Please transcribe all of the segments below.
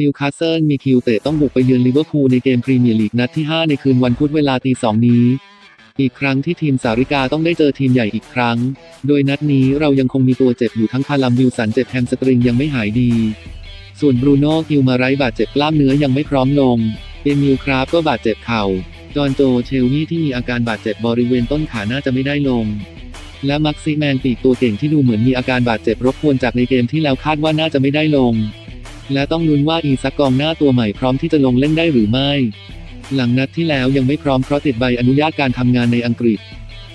นิวคาสเซิลมีคิวเตะต้องบุกไปเยือนลิเวอร์พูลในเกมพรีเมียร์ลีกนัดที่ 5 ในคืนวันพุธเวลาตีสองนี้ อีกครั้งที่ทีมสาริกาต้องได้เจอทีมใหญ่อีกครั้ง โดยนัดนี้เรายังคงมีตัวเจ็บอยู่ทั้งคาลัมวิลสันเจ็บแฮมสตริงยังไม่หายดี ส่วนบรูโน่กิลมาไรบาดเจ็บกล้ามเนื้อยังไม่พร้อมลง เอมิลคราฟก็บาดเจ็บเข่า จอห์นโจเชลวี่ที่มีอาการบาดเจ็บบริเวณต้นขาน่าจะไม่ได้ลงและมักซิแมนปีกตัวเก่งที่ดูเหมือนมีอาการบาดเจ็บรบกวนจากในเกมที่แล้วคาดว่าน่าจะไม่ได้ลง และต้องลุ้นว่าอีซักกองหน้าตัวใหม่พร้อมที่จะลงเล่นได้หรือไม่ หลังนัดที่แล้วยังไม่พร้อมเพราะติดใบอนุญาตการทำงานในอังกฤษ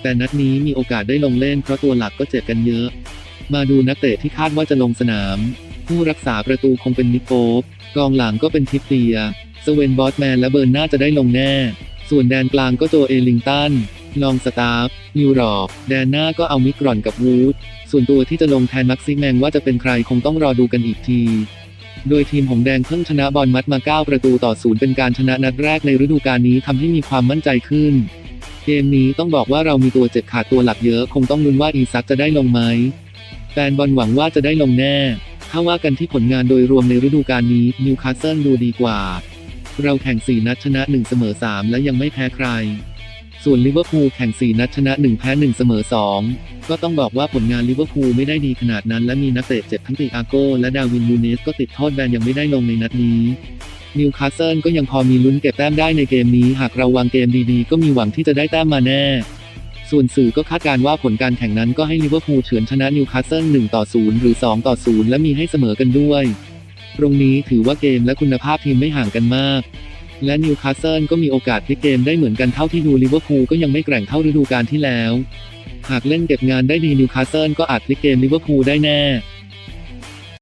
แต่นัดนี้มีโอกาสได้ลงเล่นเพราะตัวหลักก็เจ็บกันเยอะ มาดูนักเตะที่คาดว่าจะลงสนาม ผู้รักษาประตูคงเป็นนิโคฟกองหลังก็เป็นทิปเตีย สเวนบอสแมนและเบิร์นน่าจะได้ลงแน่ ส่วนแดนกลางก็โจเอลิงตัน ลองสตาฟนิวรอกแดนหน้าก็เอามิกรอนกับวูด ส่วนตัวที่จะลงแทนมักซิแมงว่าจะเป็นใครคงต้องรอดูกันอีกที โดยทีมหงแดงเพิ่งชนะบอลมัดมา 9 ประตูต่อศูนย์เป็นการชนะนัดแรกในฤดูกาลนี้ทำให้มีความมั่นใจขึ้น เกมนี้ต้องบอกว่าเรามีตัวเจ็บขาดตัวหลักเยอะคงต้องลุ้นว่าอีซักจะได้ลงไหมแฟนบอลหวังว่าจะได้ลงแน่ ถ้าว่ากันที่ผลงานโดยรวมในฤดูกาลนี้นิวคาสเซิลดูดีกว่า เราแข่ง 4 นัดชนะ 1 เสมอ 3 และยังไม่แพ้ใคร ส่วนลิเวอร์พูลแข่ง 4 นัดชนะ 1 แพ้ 1 เสมอ 2 ก็ต้องบอกว่าผลงานลิเวอร์พูลไม่ได้ดีขนาดนั้น และมีนักเตะเจ็บทั้งติอาโก้และดาวินนูเนสก็ติดโทษแบนยังไม่ได้ลงในนัดนี้นิวคาสเซิลก็ยังพอมีลุ้นเก็บแต้มได้ในเกมนี้ หากเราวางเกมดีๆ ก็มีหวังที่จะได้แต้มมาแน่ ส่วนสื่อก็คาดการณ์ว่าผลการแข่งนั้นก็ให้ลิเวอร์พูลเฉือนชนะนิวคาสเซิล1ต่อ0หรือ2ต่อ0และมีให้เสมอกันด้วย ตรงนี้ถือว่าเกมและคุณภาพทีมไม่ห่างกันมาก และนิวคาสเซิลก็มีโอกาสพลิกเกมได้เหมือนกันเท่าที่ดูลิเวอร์พูลก็ยังไม่แกร่งเท่าฤดูกาลที่แล้ว หากเล่นเก็บงานได้ดีนิวคาสเซิลก็อาจพลิกเกมลิเวอร์พูลได้แน่